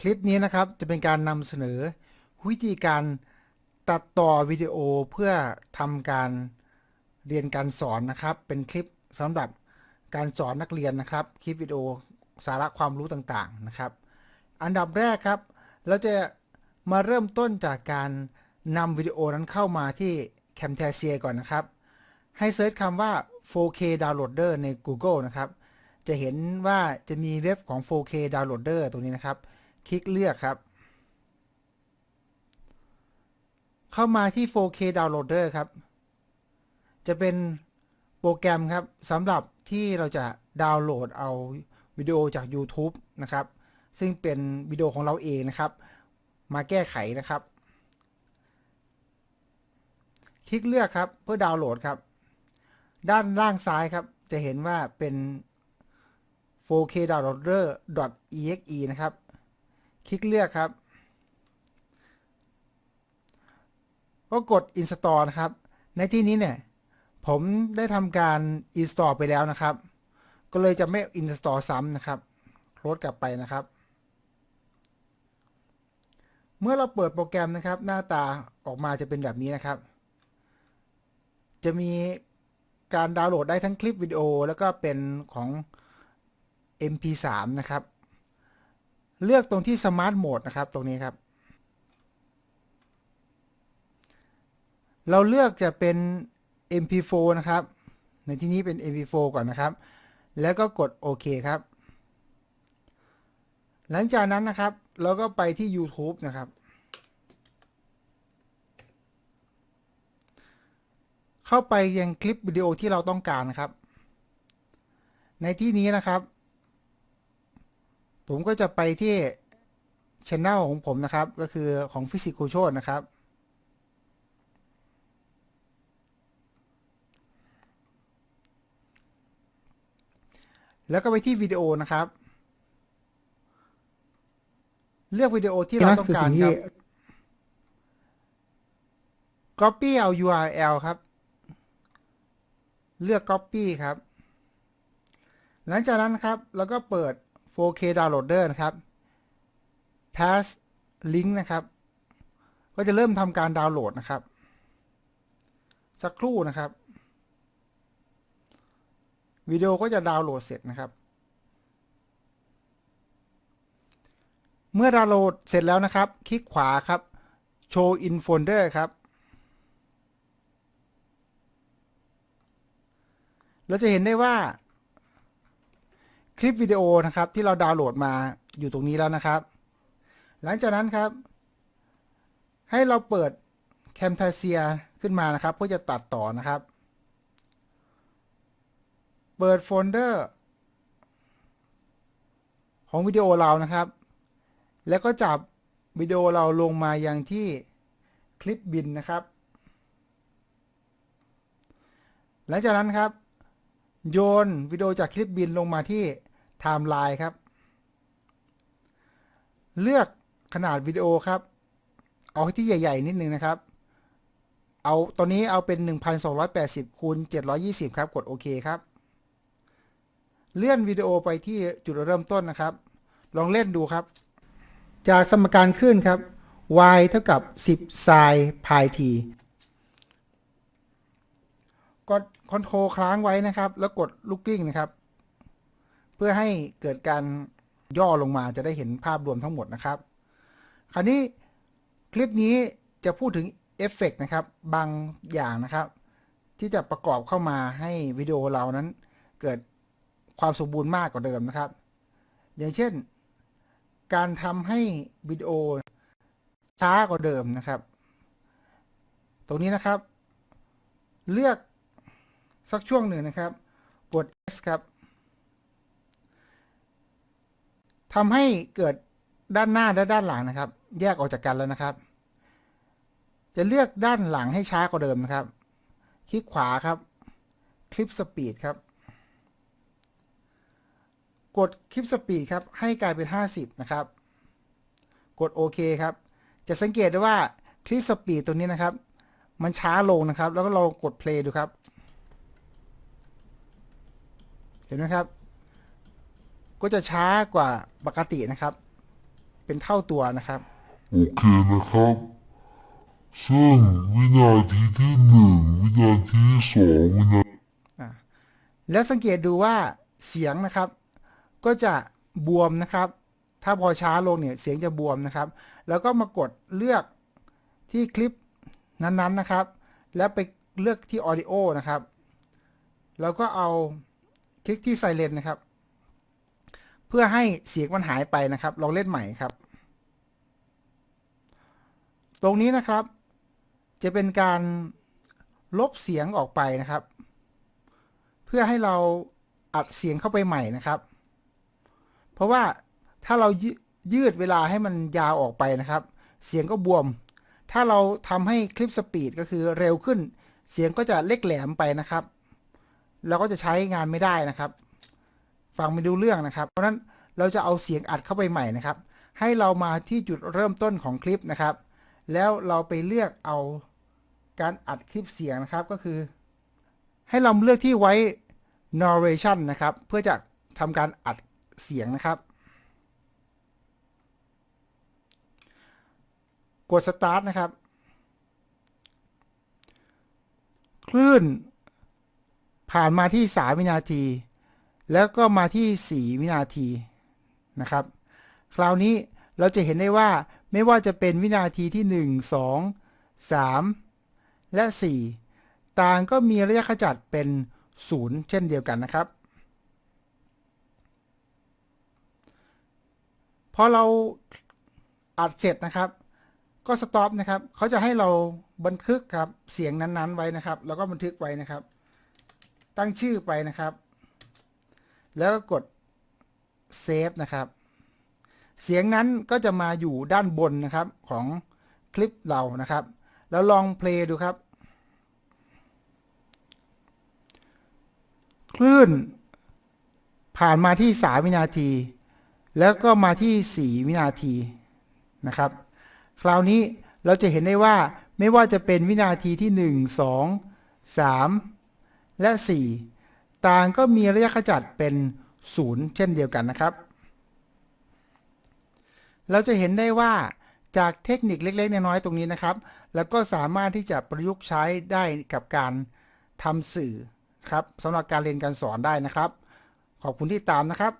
คลิปนี้นะครับจะเป็นการนำเสนอวิธีการตัดต่อวิดีโอเพื่อทำการเรียนการสอนนะครับ เป็นคลิปสำหรับการสอนนักเรียนนะครับ คลิปวิดีโอสาระความรู้ต่างๆนะครับ อันดับแรกครับ เราจะมาเริ่มต้นจากการนำวิดีโอนั้นเข้ามาที่ Camtasia ก่อนนะครับ ให้เซิร์ชคำว่า 4K Downloader ใน Google นะครับ จะเห็นว่าจะมีเว็บของ 4K Downloader ตรงนี้นะครับ คลิกเลือกครับ เข้ามาที่ 4K Downloader ครับ จะเป็นโปรแกรมครับสำหรับที่เราจะดาวน์โหลดเอาวิดีโอจาก YouTube นะครับ ซึ่งเป็นวิดีโอของเราเองนะครับ มาแก้ไขนะครับ คลิกเลือกครับเพื่อดาวน์โหลดครับ ด้านล่างซ้ายครับ จะเห็นว่าเป็น 4K downloader exe นะครับ คลิกเลือกครับ ก็กด install นะครับ ในที่นี้เนี่ย ผมได้ทำการ install ไปแล้วนะครับ ก็เลยจะไม่ install ซ้ำนะครับ โคลดกลับไปนะครับ เมื่อเราเปิดโปรแกรมนะครับ หน้าตาออกมาจะเป็นแบบนี้นะครับ จะมีการดาวน์โหลดได้ทั้งคลิปวิดีโอ แล้วก็เป็นของ MP3 นะครับ เลือกตรงที่ Smart Mode นะครับ ตรงนี้ครับ เราเลือกจะเป็น MP4 นะครับ ในที่นี้เป็น MP4 ก่อนนะครับ แล้วก็กดโอเคครับ หลังจากนั้นนะครับ เราก็ไปที่ YouTube นะครับเข้าไปยังคลิปวิดีโอที่เราต้องการครับ ในที่นี้นะครับ ผมก็จะไปที่ช anel ของผมนะครับ ก็คือของ Physics ครูโชตนะครับ แล้วก็ไปที่วิดีโอนะครับ เลือกวิดีโอที่เราต้องการครับ Copy เอา URL ครับ เลือก Copy ครับ หลังจากนั้นครับเราก็เปิด 4K Downloader นะครับ Pass Link นะครับ ก็จะเริ่มทำการดาวน์โหลดนะครับ สักครู่นะครับ วิดีโอก็จะดาวน์โหลดเสร็จนะครับ เมื่อดาวน์โหลดเสร็จแล้วนะครับ คลิกขวาครับ Show in Folder ครับเราจะเห็นได้ว่า คลิปวิดีโอนะครับที่เราดาวน์โหลดมาอยู่ตรงนี้แล้วนะครับ หลังจากนั้นครับ ให้เราเปิด Camtasia ขึ้นมานะครับ เพื่อจะตัดต่อนะครับ เปิดโฟลเดอร์ ของวิดีโอเรานะครับ แล้วก็จับวิดีโอเราลงมายังที่คลิปบินนะครับ หลังจากนั้นครับ โยนวิดีโอจากคลิปบินลงมาที่ ไทม์ไลน์ครับ เลือกขนาดวิดีโอครับ เอาที่ใหญ่ ๆ นิดนึงนะครับ เอาตอนนี้เอาเป็น 1280คูณ720 ครับ กดโอเคครับ เลื่อนวิดีโอไปที่จุดเริ่มต้นนะครับ ลองเล่นดูครับ จากสมการขึ้นครับ y เท่ากับ 10 sin pi t กดคอนโทรลค้างไว้นะครับ แล้วกดลูกกลิ้งนะครับ เพื่อให้เกิดการย่อลงมาจะได้เห็นภาพรวมทั้งหมดนะครับ คราวนี้คลิปนี้จะพูดถึงเอฟเฟกต์นะครับ บางอย่างนะครับ ที่จะประกอบเข้ามาให้วิดีโอเรานั้นเกิดความสมบูรณ์มากกว่าเดิมนะครับ อย่างเช่น การทำให้วิดีโอช้ากว่าเดิมนะครับ ตรงนี้นะครับ เลือกสักช่วงหนึ่งนะครับ กด S ครับ ทำให้เกิดด้านหน้าและด้านหลังนะครับ แยกออกจากกันแล้วนะครับ จะเลือกด้านหลังให้ช้ากว่าเดิมนะครับ คลิกขวาครับคลิปสปีดครับ กดคลิปสปีดครับ ให้กลายเป็น 50 นะครับ กดโอเคครับ จะสังเกตได้ว่าคลิปสปีดตัวนี้นะครับ มันช้าลงนะครับ แล้วก็ลองกดเพลย์ดูครับ เห็นไหมครับ ก็จะช้ากว่าปกตินะครับ เป็นเท่าตัวนะครับ โอเคนะครับ ซึ่งวินาทีที่หนึ่งวินาทีที่สองวินาแล้วสังเกตดูว่าเสียงนะครับ ก็จะบวมนะครับ ถ้าพอช้าลงเนี่ยเสียงจะบวมนะครับ แล้วก็มากดเลือกที่คลิปนั้นๆนะครับ แล้วไปเลือกที่ Audio นะครับ แล้วก็เอาคลิกที่ Silent นะครับ เพื่อให้เสียงมันหายไปนะครับ ลองเล่นใหม่ครับ ตรงนี้นะครับ จะเป็นการลบเสียงออกไปนะครับ เพื่อให้เราอัดเสียงเข้าไปใหม่นะครับ เพราะว่าถ้าเรายืดเวลาให้มันยาวออกไปนะครับ เสียงก็บวม ถ้าเราทำให้คลิปสปีดก็คือเร็วขึ้น เสียงก็จะเล็กแหลมไปนะครับ เราก็จะใช้งานไม่ได้นะครับ ฟังไม่ดูเรื่องนะครับ เพราะนั้นเราจะเอาเสียงอัดเข้าไปใหม่นะครับ ให้เรามาที่จุดเริ่มต้นของคลิปนะครับ แล้วเราไปเลือกเอาการอัดคลิปเสียงนะครับก็คือ ให้เราเลือกที่ไว้ narration นะครับ เพื่อจะทำการอัดเสียงนะครับ กด start นะครับ คลื่นผ่านมาที่ 3 วินาที แล้วก็มาที่ 4 วินาทีนะครับ คราวนี้เราจะเห็นได้ว่าไม่ว่าจะเป็นวินาทีที่ 1 2 3 และ 4 ต่างก็มีระยะขจัดเป็น 0 เช่นเดียวกันนะครับ พอเราอัดเสร็จนะครับ ก็สต็อปนะครับ เขาจะให้เราบันทึกครับเสียงนั้นๆไว้นะครับ แล้วก็บันทึกไว้นะครับ ตั้งชื่อไปนะครับ แล้วก็กดเซฟนะครับ เสียงนั้นก็จะมาอยู่ด้านบนนะครับของคลิปเรานะครับ แล้วลองเพลย์ดูครับ คลื่น ผ่านมาที่ 3 วินาที แล้วก็มาที่ 4 วินาทีนะครับ คราวนี้เราจะเห็นได้ว่าไม่ว่าจะเป็นวินาทีที่ 1 2 3 และ 4 ต่างก็มีระยะขจัดเป็น 0 เช่นเดียวกันนะครับ เราจะเห็นได้ว่าจากเทคนิคเล็กๆ น้อยๆ ตรงนี้นะครับ แล้วก็สามารถที่จะประยุกต์ใช้ได้กับการทำสื่อครับสำหรับการเรียนการสอนได้นะครับ ขอบคุณที่ตามนะครับ